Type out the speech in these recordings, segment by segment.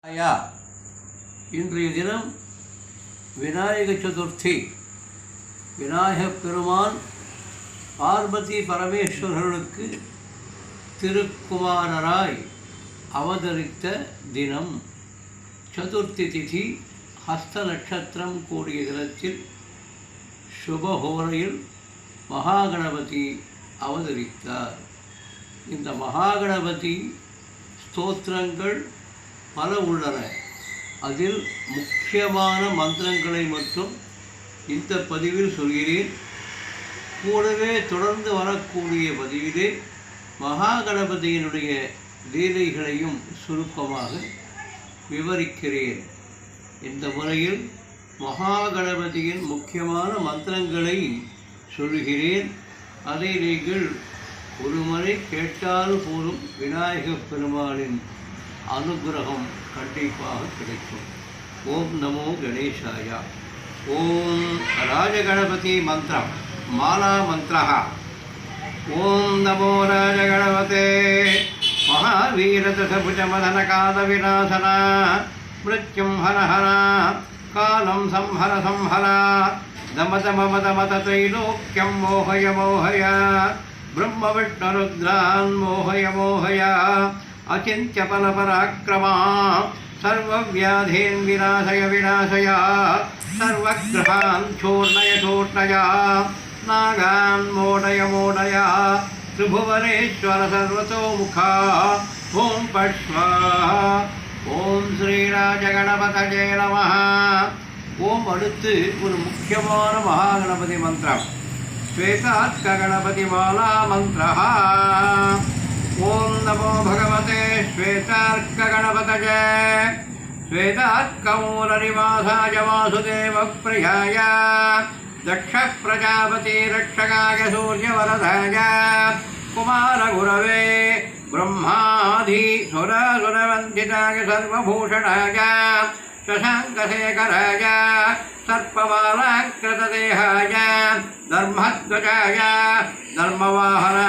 ஐயா இன்றைய தினம் விநாயக சதுர்த்தி. விநாயகப் பெருமான் பார்வதி பரமேஸ்வரர்களுக்கு திருக்குமாரராய் அவதரித்த தினம். சதுர்த்தி திதி ஹஸ்த நட்சத்திரம் கூடிய தினத்தில் சுபஹோரையில் மகாகணபதி அவதரித்தார். இந்த மகாகணபதி ஸ்தோத்திரங்கள் பல உள்ளன. அதில் முக்கியமான மந்திரங்களை மட்டும் இந்த பதிவில் சொல்கிறேன். கூடவே தொடர்ந்து வரக்கூடிய பதிவிலே மகாகணபதியினுடைய லீலைகளையும் சுருக்கமாக விவரிக்கிறேன். இந்த முறையில் மகாகணபதியின் முக்கியமான மந்திரங்களை சொல்கிறேன். அதை நீங்கள் ஒருமுறை கேட்டால் போதும் விநாயகப் பெருமாளின் அனுகிரகம் கண்டிப்பாக கிடைக்கும் ஓம் நமோ கணேசாய ஓம் ராஜகணபதி மந்திரம் மாலா மந்திரா ஓம் நமோ ராஜகணபதே महावीरदशभुजमदनकालविनाशना मृत्युं हर हर कालं संहर संहर दमदममदमदत्रैलोक्यं मोहय मोहय ब्रह्मविष्णुरुद्रान् मोहय मोहय अचिन्त्यफलपराक्रमा सर्वव्याधीन् विनाशय विनाशय सर्वग्रहान् चूर्णय चूर्णय नागान् मोडय मोडय त्रिभुवनेश्वर सर्वतोमुखा ॐ पश्वाहा ஓம் ஸ்ரீராஜகணபதஜே நம ஓம் அடுத்து ஒரு முக்கியமான மகாகணபதி மந்திரம் ஸ்வேதாத்க கணபதி மாலா மந்திர ओं नमो भगवते श्वेतार्कगणपतये। श्वेतार्कमूलनिवासाय वासुदेवप्रियाय। दक्षप्रजापतिरक्षकाय सूर्यवरदाय। कुमारगुरवे ब्रह्माधिसुरसुरवन्दिताय सर्वभूषणाय। शशाङ्कशेखराय सर्पबालाङ्कृतदेहाय धर्मध्वजाय, धर्मवाहनाय।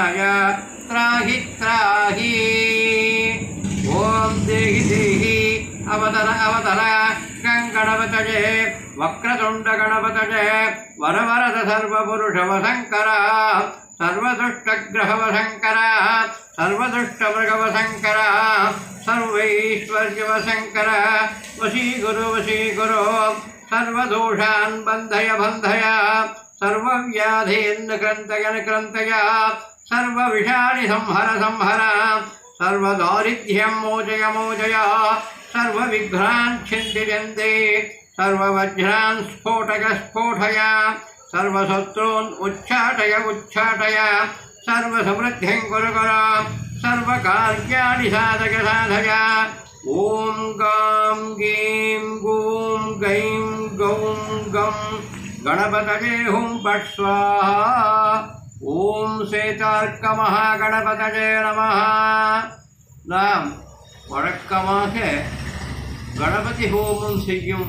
वक्रतुण्डगणपतये वरवरद सर्वपुरुषवशङ्कर सर्वदुष्टग्रहवशङ्कर सर्वदुष्टमृगवशङ्कर सर्वैश्वर्यवशङ्कर वशीगुरु वशीगुरु सर्वदोषान् बन्धय बन्धय सर्वव्याधीन् क्रन्तय निक्रन्तय सर्वविषाणि संहर संहर, सर्वदारिद्र्यं मोचय मोचय, सर्वविघ्नान् छिन्दिजन्ते सर्ववज्रान् स्फोटय स्फोटय सर्वशत्रून् उच्चाटय उच्चाटय सर्वसमृद्धिं कुरु कुरु सर्वकार्याणि साधय साधय ॐ गां गीं गूं गैं गौं गं गणपतये हुं पट् स्वाहा ஓம் சேதார்க்க மகாகணபதஜே நம நாம் வழக்கமாக கணபதி ஹோமம் செய்யும்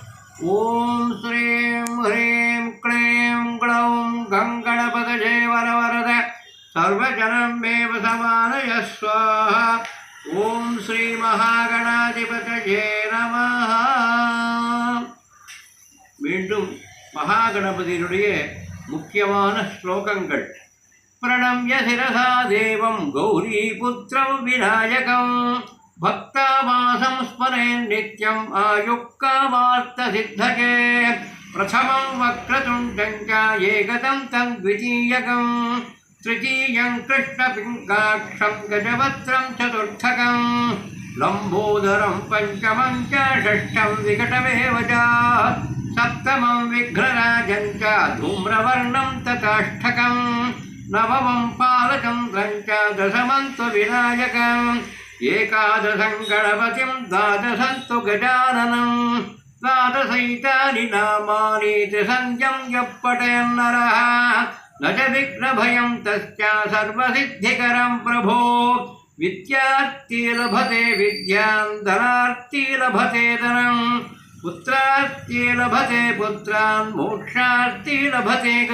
ॐ श्रीं ह्रीं क्लीं ग्लौं गङ्गणपतये वरवरद सर्वजनमेव समानय स्वाहा ॐ श्रीमहागणाधिपतये நமः மீண்டும் மகாகணபதியினுடைய முக்கியமான ஸ்லோகங்கள் பிரணம்ய சிரசா தேவம் கௌரிபுத்திரம் விநாயகம் भक्तावासं स्मरे नित्यम आयुक्त प्रथमं वक्रतुण्डं च एकदं तं द्वितीयकं। तृतीयं कृष्णपिङ्गाक्षं गजवत्रं चतुर्थकं। लम्बोदरं पञ्चमं च षष्ठं विकटमेव च। सप्तमं विघ्नराजं च धूम्रवर्णं तथाष्टकं। नवमं पालचन्द्रं दशमं तु विनायकम् एकादशं गणपतिं द्वादशन्तु गजाननं द्वादशैतानि नामानि त्रिसन्ध्यं यः न च विघ्नभयं तस्य सर्वसिद्धिकरं प्रभो। विद्यार्थी लभते विद्यां धनार्थी लभते धनम् पुत्रार्थी लभते पुत्रान् लभते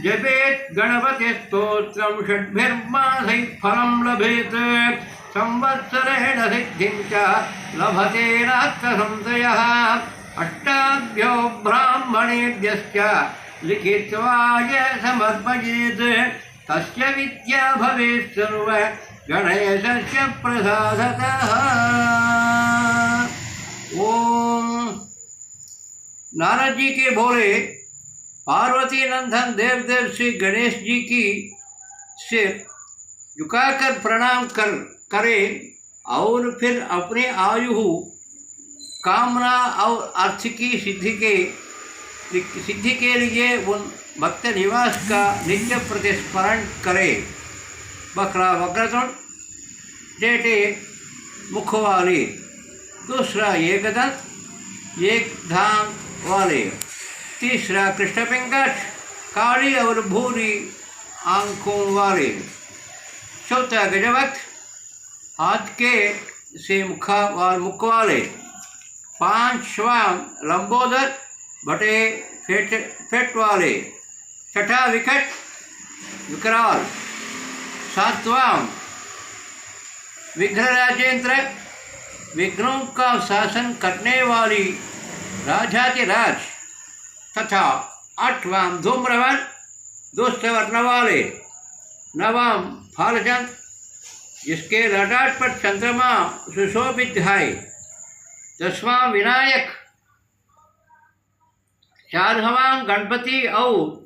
जपेत् गणपतिस्तोत्रं, षड्भिर्मासैः फलं लभेत्। संवत्सरेण सिद्धिं च लभते नार्थसंशयः अष्टाभ्यो ब्राह्मणेभ्यश्च लिखित्वा य समर्पयेत्। तस्य विद्या भवेत् सर्व गणेशस्य प्रसादतः। ओम नारद जी के बोले, पार्वती नंदन देव देव श्री गणेश जी की सिर झुकाकर प्रणाम कर। करे और फिर अपने आयु, कामना और अर्थ की सिद्धि के सिद्धि के लिए उन भक्त निवास का नित्य प्रतिस्मरण करे। बकरा वक्रतुंड जेठे मुख वाली दूसरा एकदंत एक धाम वाले, तीसरा कृष्ण पिंगट काली और भूरी आँखों वाले, चौथा गजवत हाथ के से मुखा वाल मुख वाले। पांचवा लंबोदर, बटे फेट फेट वाले। छठा विकट, विकराल। सातवां, विघ्न राजेंद्र। विघ्नों का शासन करने वाली राजा के राज तथा आठवां धूम्रवन दुष्ट वर्ण वाले नवम फालचंद जिसके ललाट पर चंद्रमा सुशोभित है। दसवां विनायक, चारहवां गणपति और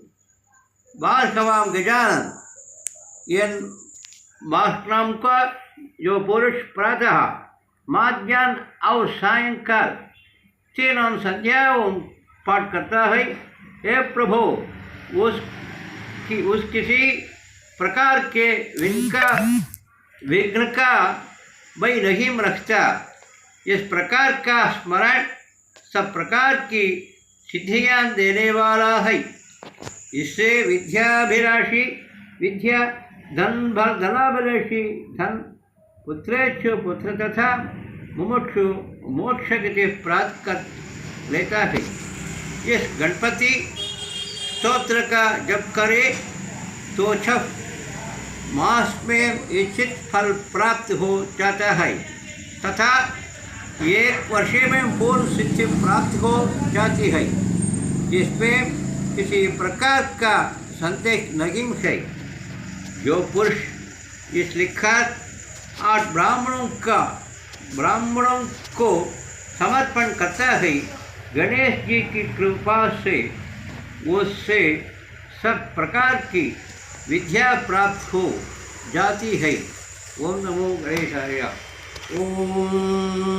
बारहवां गजानन। इन मास्टराम का जो पुरुष प्रातः, माध्यान्ह और सायंकाल तीनों संध्याओं पाठ करता है, हे प्रभु, उस कि, उस किसी प्रकार के विघ्न का विघ्न का वही नहीं रखता इस प्रकार का स्मरण सब प्रकार की सिद्धियाँ देने वाला है। इससे विद्याभिलाषी, विद्या धन भल धनाभिलाषी, धन पुत्रेच्छु पुत्र तथा मुमुक्षु मोक्ष गति प्राप्त कर लेता है। इस गणपति स्तोत्र का जप करे तो छह मास में इच्छित फल प्राप्त हो जाता है। तथा एक वर्ष में पूर्ण सिद्धि प्राप्त हो जाती है, जिसमें किसी प्रकार का संदेह नहीं है। जो पुरुष इस लिखत आठ ब्राह्मणों का, ब्राह्मणों को समर्पण करता है, गणेश जी की कृपा से, उससे सब प्रकार की विद्या प्राप्त हो जाती है। ओम नमो गणेशाय। ओम।